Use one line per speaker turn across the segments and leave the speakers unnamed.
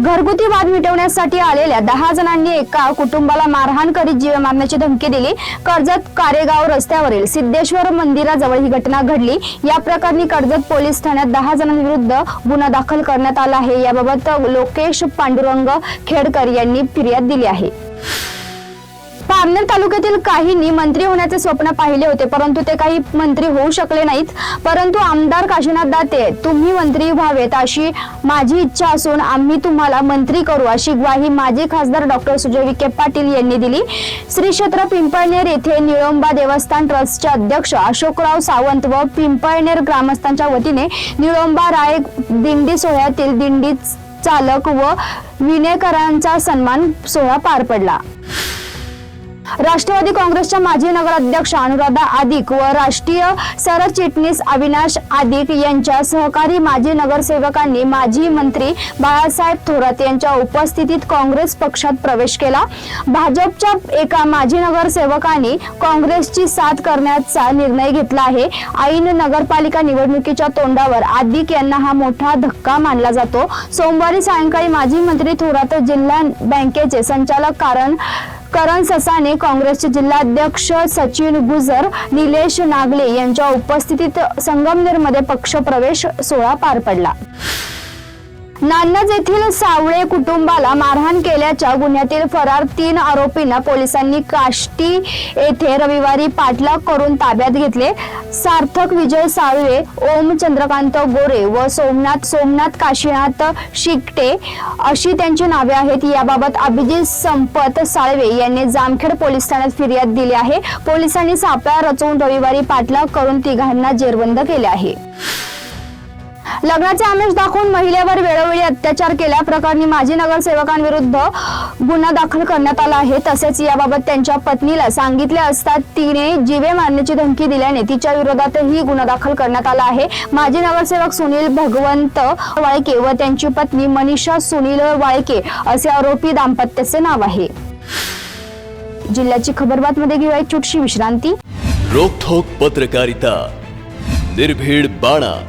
घरगुती वाद मिटवण्यासाठी आलेल्या दहा जणांनी एका कुटुंबाला मारहाण करीत जीवे मारण्याची धमकी दिली. कर्जत कारेगाव रस्त्यावरील सिद्धेश्वर मंदिराजवळ ही घटना घडली. या प्रकरणी कर्जत पोलीस ठाण्यात दहा जणांविरुद्ध गुन्हा दाखल करण्यात आला आहे. याबाबत लोकेश पांडुरंग खेडकर यांनी फिर्याद दिली आहे. पारनेर तालुक्यातील काहींनी मंत्री होण्याचे स्वप्न पाहिले होते परंतु ते काही मंत्री होऊ शकले नाहीत. परंतु आमदार काशीनाथ दाते तुम्ही मंत्री व्हावेत अशी माझी इच्छा असून आम्ही तुम्हाला मंत्री करू अशी ग्वाही माजी खासदार डॉक्टर सुजय विखे पाटील यांनी दिली. श्री क्षेत्र पिंपळनेर येथे निळोंबा देवस्थान ट्रस्टचे अध्यक्ष अशोकराव सावंत व पिंपळनेर ग्रामस्थांच्या वतीने निळोंबा राय दिंडी सोहळ्यातील दिंडी चालक व विनेकरांचा सन्मान सोहळा पार पडला. राष्ट्रवादी काँग्रेसच्या माजी नगराध्यक्ष अनुराधा आदिक व राष्ट्रीय सरचिटणीस अविनाश आदिक यांच्या सहकारी माजी नगरसेवकांनी माजी मंत्री बाळासाहेब थोरात यांच्या उपस्थितीत काँग्रेस पक्षात प्रवेश केला. भाजपच्या एका माजी नगरसेवकांनी काँग्रेसची साथ करण्याचा निर्णय घेतला आहे. ऐन नगरपालिका निवडणुकीच्या तोंडावर आदिक यांना हा मोठा धक्का मानला जातो. सोमवारी सायंकाळी माजी मंत्री थोरात जिल्हा बँकेचे संचालक कारण करण ससाने काँग्रेसचे जिल्हाध्यक्ष सचिन गुजर निलेश नागले यांच्या उपस्थितीत संगमनेरमध्ये पक्षप्रवेश सोहळा पार पडला. नान्नज येथील सावळे कुटुंबाला मारहाण केल्याच्या गुन्ह्यातील फरार तीन आरोपींना पोलिसांनी काष्टी येथे रविवारी पाठलाग करून ताब्यात घेतले. सार्थक विजय साळवे ओम चंद्रकांत गोरे व सोमनाथ सोमनाथ काशीनाथ शिकटे अशी त्यांची नावे आहेत. याबाबत अभिजित संपत साळवे यांनी जामखेड पोलीस ठाण्यात फिर्याद दिली आहे. पोलिसांनी सापळा रचवून रविवारी पाठलाग करून तिघांना जेरबंद केले आहे. लग्नाचे आमिष दाखवून महिलेवर वेळोवेळी अत्याचार केल्याप्रकरणी माजी नगरसेवकांविरुद्ध गुन्हा दाखल करण्यात आला आहे. तसेच याबाबत त्यांच्या पत्नीला सांगितले असता तिने जीवे मारण्याची धमकी दिल्याने तिच्या विरोधातही गुन्हा दाखल करण्यात आला आहे. माजी नगरसेवक सुनील भगवंत वाळके व त्यांची पत्नी मनीषा सुनील वाळके असे आरोपी दाम्पत्याचे नाव आहे. जिल्ह्याची खबरबात मध्ये घेऊया एक छोटीशी विश्रांती.
रोखोक पत्रकारिता. निर्भीड बाणा.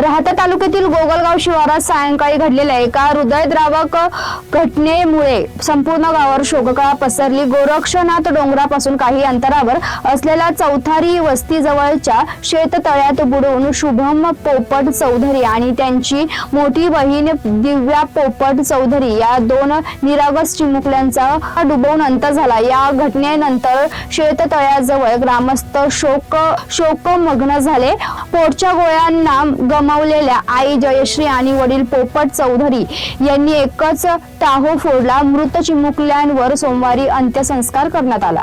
राहता तालुक्यातील गोगलगाव शिवारात सायंकाळी घडलेल्या एका हृदयद्रावक घटनेमुळे संपूर्ण गावावर शोककळा पसरली. गोरक्षनाथ डोंगरापासून काही अंतरावर असलेल्या चौथारी वस्तीजवळच्या शेततळ्यात बुडवून शुभम पोपट चौधरी आणि त्यांची मोठी बहीण दिव्या पोपट चौधरी या दोन निरागस चिमुकल्यांचा डुबवून अंत झाला. या घटनेनंतर शेततळ्याजवळ ग्रामस्थ शोक शोकमग्न झाले. पोटच्या गोळ्यांना गम गमावलेल्या आई जयश्री आणि वडील पोपट चौधरी यांनी एकच टाहो फोडला. मृत चिमुकल्यांवर सोमवारी अंत्यसंस्कार करण्यात आला.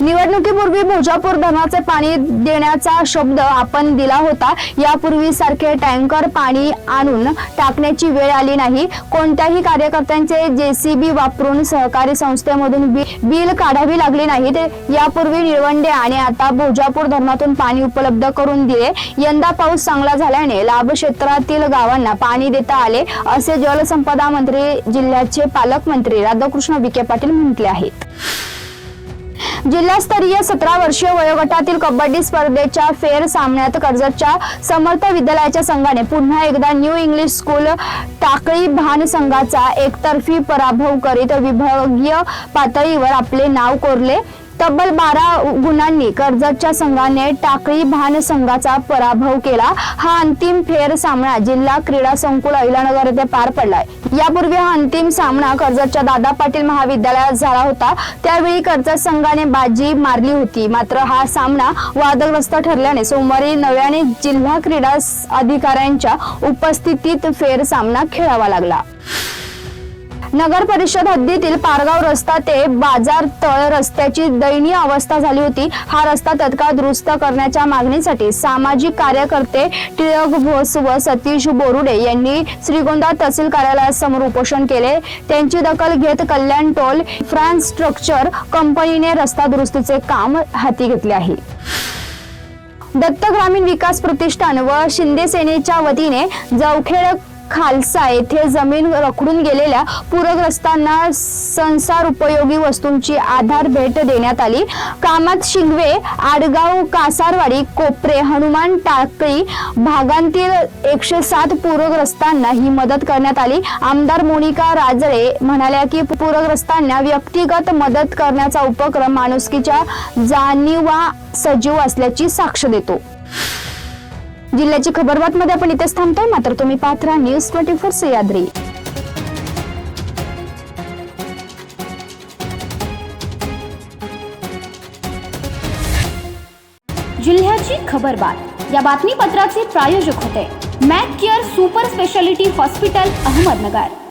निवडणुकीपूर्वी भोजापूर धरणाचे पाणी देण्याचा शब्द आपण दिला होता. यापूर्वी सारखे टँकर पाणी आणून टाकण्याची वेळ आली नाही. कोणत्याही कार्यकर्त्यांचे जेसीबी वापरून सहकारी संस्थेमधून बिल काढावी लागली नाहीत यापूर्वी निळवंडे आणि आता भोजापूर धरणातून पाणी उपलब्ध करून दिले. यंदा पाऊस चांगला झाल्याने लाभ क्षेत्रातील गावांना पाणी देता आले असे जलसंपदा मंत्री जिल्ह्याचे पालकमंत्री राधाकृष्ण विखे पाटील म्हटले आहेत. जिल्हास्तरीय सतरा वर्षीय वयोगटातील कबड्डी स्पर्धेच्या फेर सामन्यात कर्जतच्या समर्थ विद्यालयाच्या संघाने पुन्हा एकदा न्यू इंग्लिश स्कूल टाकळी भान संघाचा एकतर्फी पराभव करीत विभागीय पातळीवर आपले नाव कोरले. तब्बल बारा गुणांनी कर्जतच्या संघाने टाकळी भान संघाचा पराभव केला. हा अंतिम फेर सामना जिल्हा क्रीडा संकुल अहिलानगर येथे पार पडलाय. यापूर्वी हा अंतिम सामना कर्जतच्या दादा पाटील महाविद्यालयात झाला होता. त्यावेळी कर्जत संघाने बाजी मारली होती. मात्र हा सामना वादग्रस्त ठरल्याने सोमवारी नव्याने जिल्हा क्रीडा अधिकाऱ्यांच्या उपस्थितीत फेर सामना खेळावा लागला. नगर परिषद हद्दीतील पारगाव रस्ता ते बाजार तळ रस्त्याची दयनीय अवस्था झाली होती. हा रस्ता तत्काळ दुरुस्त करण्याच्या मागणीसाठी सामाजिक कार्यकर्ते टिळक भोस व सतीश बोरुडे यांनी श्रीगोंदा तहसील कार्यालयासमोर उपोषण केले. त्यांची दखल घेत कल्याण टोल इन्फ्रास्ट्रक्चर कंपनीने रस्ता दुरुस्तीचे काम हाती घेतले आहे. दत्त ग्रामीण विकास प्रतिष्ठान व शिंदे सेनेच्या वतीने जवखेड खालसा येथे जमीन रखडून गेलेल्या पूरग्रस्तांना संसार उपयोगी वस्तूंची आधार भेट देण्यात आली. कामात शिंगवे आडगाव कासारवाडी कोपरे हनुमान टाकळी भागांतील एकशे सात पूरग्रस्तांना ही मदत करण्यात आली. आमदार मोनिका राजळे म्हणाल्या की पूरग्रस्तांना व्यक्तिगत मदत करण्याचा उपक्रम माणुसकीच्या जाणीवा सजीव असल्याची साक्ष देतो. जिल्ह्याची खबर बातमध्ये आपण इथेच थांबतोय. मात्र तुम्ही पात्रा न्यूज ट्वेंटी फोर सह्याद्री
जिल्ह्याची खबरबात या बातमीपत्राचे प्रायोजक होते. Mac care super speciality hospital Ahmednagar.